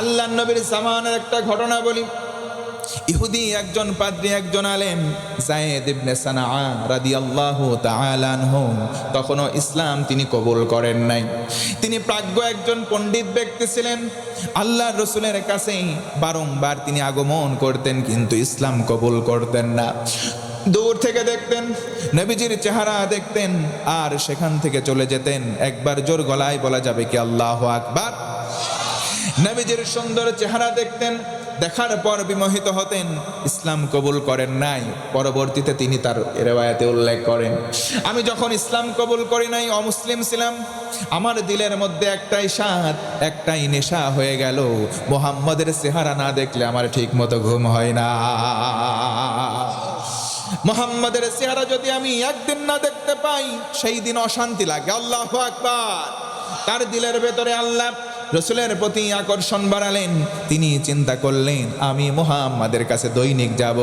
আল্লাহ নবীর জামানের একটা ঘটনা বলি। ইহুদি একজন পাদ্রী, একজন আলেম তখনও ইসলাম তিনি কবুল করেন নাই। তিনি প্রাজ্ঞ একজন পণ্ডিত ব্যক্তি ছিলেন। আল্লাহ রসুলের কাছে বারংবার তিনি আগমন করতেন, কিন্তু ইসলাম কবুল করতেন না। দূর থেকে দেখতেন, নবীজির চেহারা দেখতেন, আর সেখান থেকে চলে যেতেন। একবার জোর গলায় বলা যাবে কি আল্লাহ আকবার? নবীজির সুন্দর চেহারা দেখতেন, দেখার পর বিমোহিত হতেন, ইসলাম কবুল করেন নাই। পরবর্তীতে তিনি তার রেওয়ায়াতে উল্লেখ করেন, আমি যখন ইসলাম কবুল করি নাই, অমুসলিম ছিলাম। আমার দিলের মধ্যে একটাই স্বাদ, একটাই নেশা হয়ে গেল। মোহাম্মদের চেহারা না দেখলে আমার ঠিক মতো ঘুম হয় না। মোহাম্মদের চেহারা যদি আমি একদিন না দেখতে পাই, সেই দিন অশান্তি লাগে। আল্লাহ আকবার। তার দিলের ভেতরে আল্লাহ রসুলের প্রতি আকর্ষণ বাড়ালেন। তিনি চিন্তা করলেন, আমি মোহাম্মদের কাছে দৈনিক যাব।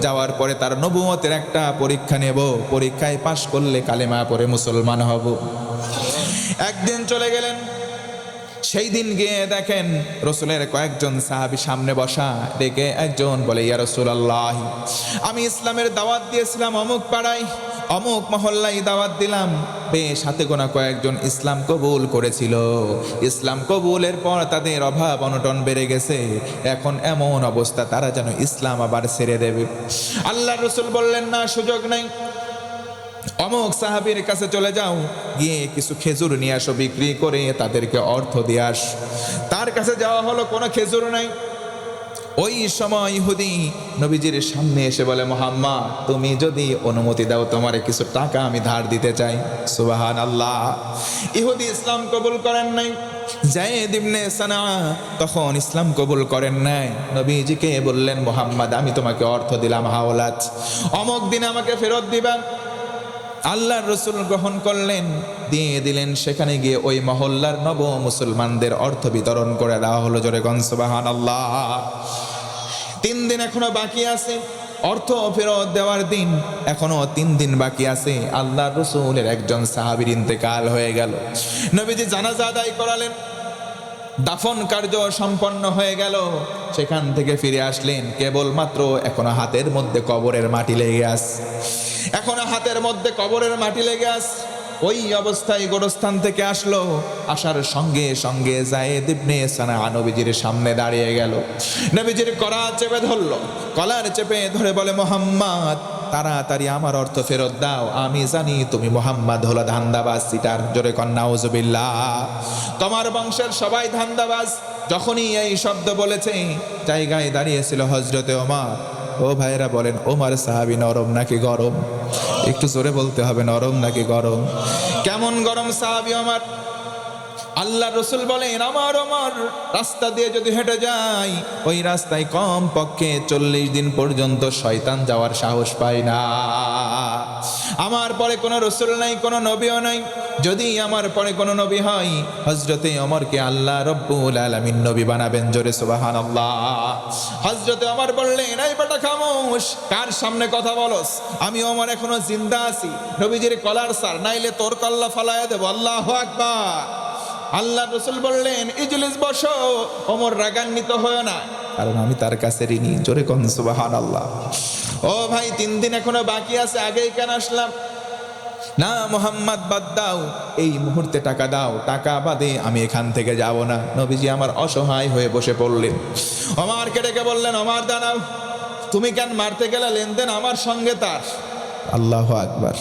যাওয়ার পরে তার নবুয়তের একটা পরীক্ষা নেব। পরীক্ষায় পাশ করলে কালেমা পরে মুসলমান হব। একদিন চলে গেলেন সেই দিন গিয়ে দেখেন রসুলের কয়েকজন সাহাবি সামনে বসা, ডেকে একজন বলে, ইয়া রসুল আল্লাহ আমি ইসলামের দাওয়াত দিয়েছিলাম অমুক পাড়ায়, অমুক মহল্লায় দাওয়াত দিলাম। বেশ, হাতে গোনা কয়েকজন ইসলাম কবুল করেছিল। ইসলাম কবুলের পর তাদের অভাব অনটন বেড়ে গেছে। এখন এমন অবস্থা, তারা যেন ইসলাম আবার ছেড়ে দেবে। আল্লাহ রসুল বললেন, না, সুযোগ নেই। অমুক সাহাবীর কাছে চলে যাও, গিয়ে কিছু খেজুর নিয়ে আসো, বিক্রি করে তাদেরকে অর্থ দিয়ে আস। তার কাছে যাওয়া হলো, কোনো খেজুর নাই। ওই সময় ইহুদি নবীজির সামনে এসে বলে মোহাম্মা তুমি যদি অনুমতি দাও, তোমার কিছু টাকা আমি ধার দিতে চাই। সুবাহান আল্লাহ ইহুদি ইসলাম কবুল করেন নাই। তখন ইসলাম কবুল করেন নাই। নবীজিকে বললেন, মোহাম্মদ, আমি তোমাকে অর্থ দিলাম, হাওলাত। অমক দিন আমাকে ফেরত দিবা। আল্লাহর রসুল গ্রহণ করলেন, দিয়ে দিলেন, সেখানে গিয়ে ওই মহল্লার নব মুসলমানদের অর্থ বিতরণ করে দেওয়া হলো জোরে গনসবাহান আল্লাহ তিন দিন এখনও বাকি আছে, অর্থ ফেরত দেওয়ার দিন এখনও তিন দিন বাকি আছে, আল্লাহ রসুলের একজন সাহাবির ইন্তেকাল হয়ে গেল। নবীজি জানাজা আদায় করালেন, দাফন কার্য সম্পন্ন হয়ে গেল, সেখান থেকে ফিরে আসলেন, কেবলমাত্র এখনও হাতের মধ্যে কবরের মাটি লেগে আস এখনও হাতের মধ্যে কবরের মাটি লেগে আস ওই অবস্থায় গোরস্থান থেকে আসলো। আসার সঙ্গে সঙ্গে জায়েদ ইবনে সানা নবীজির সামনে দাঁড়িয়ে গেল। নবীজির করা চেপে ধরলো। কলার চেপে ধরে বলে, মোহাম্মদ, তাড়াতাড়ি আমার অর্থ ফেরত দাও। আমি জানি তুমি মোহাম্মদ হলো ধান্দাবাজ, সিটার জোরে কন্যা উজবিল্লা তোমার বংশের সবাই ধান্দাবাজ। যখনই এই শব্দ বলেছে, জায়গায় দাঁড়িয়েছিল হজরতে ওমর। ও ভাইয়েরা বলেন, ওমর সাহাবি নরম নাকি গরম? একটু জোরে বলতে হবে, নরম নাকি গরম? কেমন গরম সাহাবি আমার আল্লাহ রসুল বলেন, আমার আমার রাস্তা দিয়ে যদি হেঁটে যাই, ওই রাস্তায় কম পক্ষে চল্লিশ দিন পর্যন্ত শয়তান যাওয়ার সাহস পায় না। আমার পরে কোনো রসুল নাই, কোনো নবীও নাই। যদি আমার পরে কোনো নবী হয় হজরতে অমরকে আল্লাহ রব্বুল আলমিন নবী বানাবেন জোরে সুবাহান আল্লাহ হজরতে অমর বললেন, এই বেটা খামোশ, কার সামনে কথা বলস? আমি অমর এখনও জিন্দা আছি। নবীজির কলার সার, নাইলে তোর কল্লা ফালায় দেবো। আল্লাহ আকবার। আল্লাহ রসুল বললেন, ইজলিস বসো, ওমর রাগান্বিত হয় না। কারণ আমি তার কাছে ঋণী, জোরে কন সুবাহান আল্লাহ ও ভাই, তিন দিন এখনও বাকি আছে, আগেই কেন আসলাম? না, মোহাম্মদ, বাদ দাও। এই মুহূর্তে টাকা দাও, টাকা বাদে আমি এখান থেকে যাব না। নবীজি আমার অসহায় হয়ে বসে পড়লেন। আমার ডেকে বললেন আমার দাঁড়াও। তুমি কেন মারতে গেলে লেনদেন আমার সঙ্গে তার? আল্লাহ আকবার।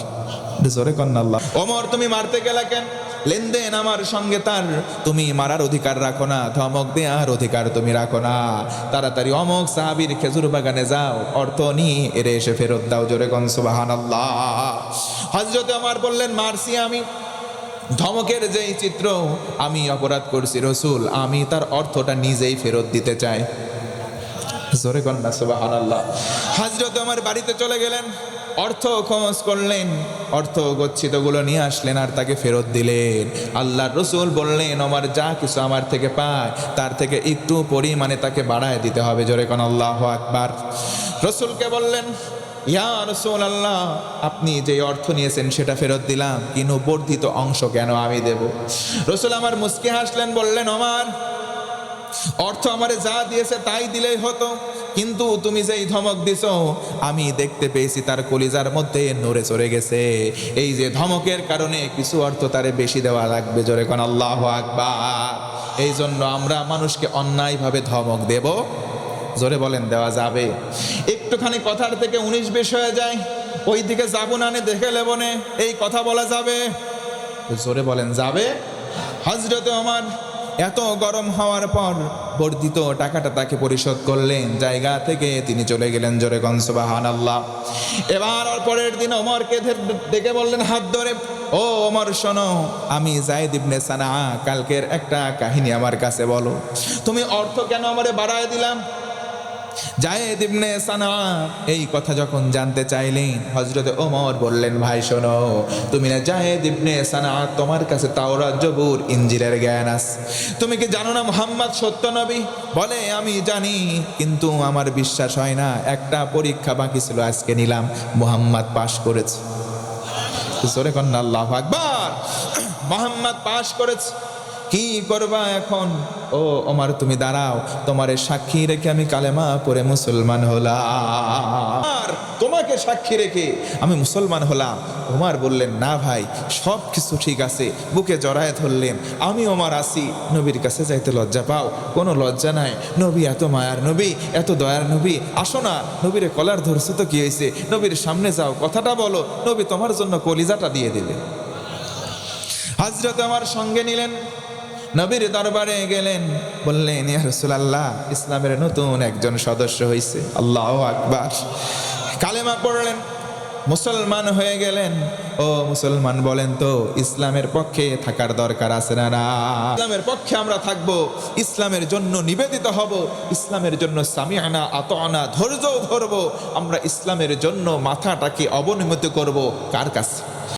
জোরে কন্যা আল্লাহ। অমর তুমি মারতে গেলে কেন? লেনদেন আমার সঙ্গে তার। তুমি মারার অধিকার রাখো না, ধমক দেওয়ার অধিকার তুমি রাখো না। তাড়াতাড়ি অমক সাহাবির খেজুর বাগানে যাও, অর্থ নিয়ে এরে এসে ফেরত দাও জোরে কন সুবাহান আল্লাহ হজরত আমার বললেন, মারছি আমি। ধমকের যেই চিত্র আমি অপরাধ করছি রসুল, আমি তার অর্থটা নিজেই ফেরত দিতে চাই। জোরে কন্যা আল্লাহ হাজরত আমার বাড়িতে চলে গেলেন। অর্থ খরচ করলেন, অর্থ গচ্ছিতগুলো নিয়ে আসলেন আর তাকে ফেরত দিলেন। আল্লাহ রসুল বললেন আমার যা কিছু আমার থেকে পায়, তার থেকে একটু পরিমাণে তাকে বাড়ায় দিতে হবে। জোরে কোন আল্লাহ আকবার। রসুলকে বললেন, ইয়া আল্লাহ আপনি যে অর্থ নিয়েছেন সেটা ফেরত দিলাম, কিন্তু বর্ধিত অংশ কেন আমি দেব? রসুল আমার মুসকে হাসলেন, বললেন আমার অর্থ আমারে যা দিয়েছে তাই দিলেই হতো। কিন্তু তুমি যেই ধমক দিছ, আমি দেখতে পেয়েছি তার কলিজার মধ্যে নড়ে চড়ে গেছে। এই যে ধমকের কারণে কিছু অর্থ তারে বেশি দেওয়া লাগবে, জোরে কোন আল্লাহ আকবার। এই জন্য আমরা মানুষকে অন্যায়ভাবে ধমক দেব। জোরে বলেন, দেওয়া যাবে। একটুখানি কথার থেকে উনিশ বিশ হয়ে যায়। ওই দিকে যাব না দেখে লেবনে এই কথা বলা যাবে। জোরে বলেন, যাবে? হজরতে আমার এত গরম হওয়ার পর বর্ধিত টাকাটা তাকে পরিশোধ করলেন। জায়গা থেকে তিনি চলে গেলেন জোরে গনসবাহান আল্লাহ এবার পরের দিন অমরকে ডেকে বললেন, হাত ধরে, ও অমর শোনো, আমি জায়দ ইবনে সানা কালকের একটা কাহিনী আমার কাছে বলো। তুমি অর্থ কেন আমারে বাড়ায় দিলাম? জায়েদ ইবনে সানা, এই কথা যখন জানতে চাইলেন হজরত ওমর বললেন, ভাই, শোনো, তুমি না জায়েদ ইবনে সানা, তোমার কাছে তাওরাত, জবুর ইঞ্জিলের জ্ঞান আছে তুমি কি জানো না মোহাম্মদ সত্য নবী? বলে, আমি জানি, কিন্তু আমার বিশ্বাস হয় না, একটা পরীক্ষা বাকি ছিল, আজকে নিলাম, মোহাম্মদ পাশ করেছে। জোরে কন্যা আল্লাহ আকবার। মোহাম্মদ পাশ করেছে। কি করবা এখন? ও ওমর, তুমি দাঁড়াও। তোমার সাক্ষী রেখে আমি কালেমা পরে মুসলমান হলাম। তোমাকে সাক্ষী রেখে আমি মুসলমান হলাম। ওমার বললেন, না ভাই সব কিছু ঠিক আছে। বুকে জড়ায় ধরলেন। আমি ওমার আসি নবীর কাছে যাইতে লজ্জা পাও। কোনো লজ্জা নাই। নবী এত মায়ার নবী, এত দয়ার নবী। আসো না, নবীরে কলার ধরছো তো কি হয়েছে নবীর সামনে যাও, কথাটা বলো। নবী তোমার জন্য কলিজাটা দিয়ে দেবে হাজরত আমার সঙ্গে নিলেন। নবীর দরবারে গেলেন, বললেন, ইয়া রাসূলুল্লাহ, ইসলামের নতুন একজন সদস্য হয়েছে আল্লাহ আকবার। কালেমা পড়লেন, মুসলমান হয়ে গেলেন। ও মুসলমান, বলেন তো, ইসলামের পক্ষে থাকার দরকার আছে না না? ইসলামের পক্ষে আমরা থাকব, ইসলামের জন্য নিবেদিত হব, ইসলামের জন্য সামিয়ানা আতনা ধৈর্য ধরব, আমরা ইসলামের জন্য মাথাটাকে অবনমিত করব। কার কাছে?